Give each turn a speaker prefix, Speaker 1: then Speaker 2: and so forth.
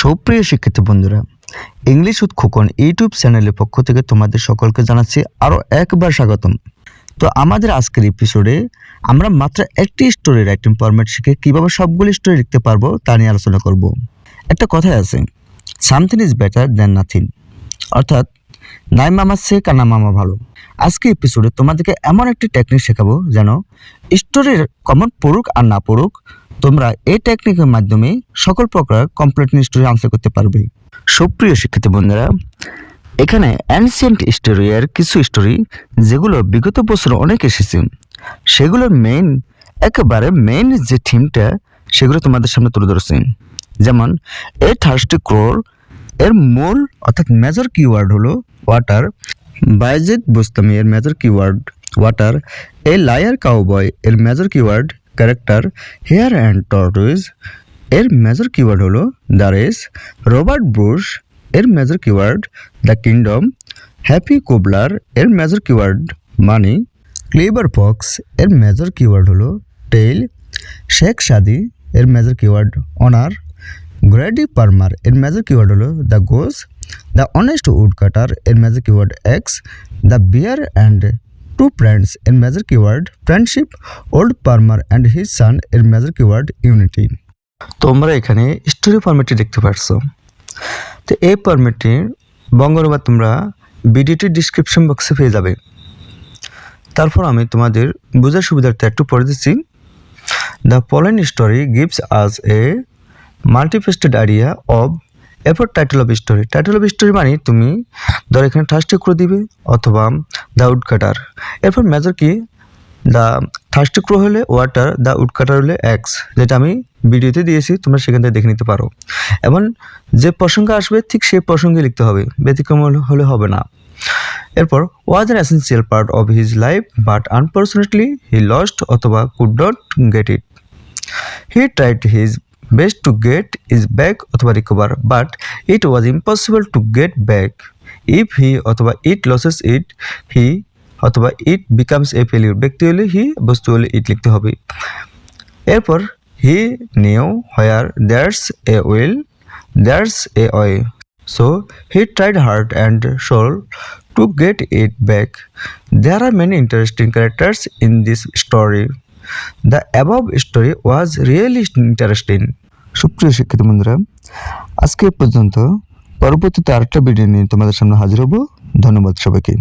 Speaker 1: সুপ্রিয় শিক্ষিত বন্ধুরা ইংলিশ উৎ খোকন ইউটিউব চ্যানেলের পক্ষ থেকে তোমাদের সকলকে জানাচ্ছি আরও একবার স্বাগতম। তো আমাদের আজকের এপিসোডে আমরা মাত্র একটি স্টোরি রাইটিং ফরম্যাট শিখে কীভাবে সবগুলি স্টোরি লিখতে পারব তা নিয়ে আলোচনা করব। একটা কথাই আছে something is better than nothing অর্থাৎ, নাই মামার চেয়ে কানা মামা ভালো। আজকে এপিসোডে তোমাদেরকে এমন একটি টেকনিক শেখাবো যেন স্টোরির কমন পড়ুক আর না পড়ুক তোমরা এই টেকনিকের মাধ্যমে সকল প্রকার কমপ্লিট স্টোরি আনসার করতে পারবে। সুপ্রিয় শিক্ষিত বন্ধুরা, এখানে অ্যানসিয়েন্ট স্টোরিয়ার কিছু স্টোরি যেগুলো বিগত বছর অনেক এসেছে। সেগুলোর মেইন একেবারে মেইন যে থিমটা সেগুলো তোমাদের সামনে তুলে ধরেছে। যেমন এ থার্স্টি ক্রোর এর মূল অর্থাৎ মেজর কিওয়ার্ড হলো ওয়াটার বাইজেদ বুস্তামি এর major keyword water a liar cowboy এর major keyword character hare and tortoise এর মেজর কিওয়ার্ড হলো দ্য রেস রবার্ট ব্রুশ এর major keyword the kingdom happy cobbler এর major keyword money clever fox এর মেজর কিওয়ার্ড হলো tail Sheikh সাদি এর major keyword honour greedy farmer এর major keyword হলো the goose the honest woodcutter এর major keyword axe the bear and two friends এর major keyword friendship old farmer and his son এর major keyword unity তোমরা এখানে story ফরম্যাটটি দেখতে পারছ। তো এই ফরম্যাটটির বঙ্গ অনুবাদ তোমরা ভিডিওটির ডিসক্রিপশন বক্সে পেয়ে যাবে। তারপর আমি তোমাদের বোঝার সুবিধার্থে একটু পড়ে দিচ্ছি। The following story gives us a multifaceted idea of এরপর title of story title of story মানে তুমি ধর এখানে থার্স্টে করে দিবে অথবা দ্য উড কাটার এরপর মেজর কি? দ্য থার্স্টি ক্রো হলে ওয়াটার দ্য উড কাটার হলে এক্স যেটা আমি ভিডিওতে দিয়েছি, তোমরা সেখান থেকে দেখে নিতে পারো। এবং যে প্রসঙ্গ আসবে, ঠিক সেই প্রসঙ্গে লিখতে হবে। ব্যতিক্রম হলে- হবে না। এরপর was an essential part of his life but unfortunately he lost অথবা could not get it he tried his best to get is back অথবা recover but it was impossible to get back if he অথবা it losses ইট হি অথবা it becomes a failure ব্যক্তি হলে হি বস্তু হলে ইট লিখতে হবে। এরপর he knew where that's a will that's a way so he tried hard and soul to get it back there are many interesting characters in this story the above story was really interesting সুপ্রিয় শিক্ষিত বন্ধুরা, আজকে পর্যন্ত পরবর্তীতে আরেকটা video নিয়ে তোমাদের সামনে হাজির হব। ধন্যবাদ সবাইকে।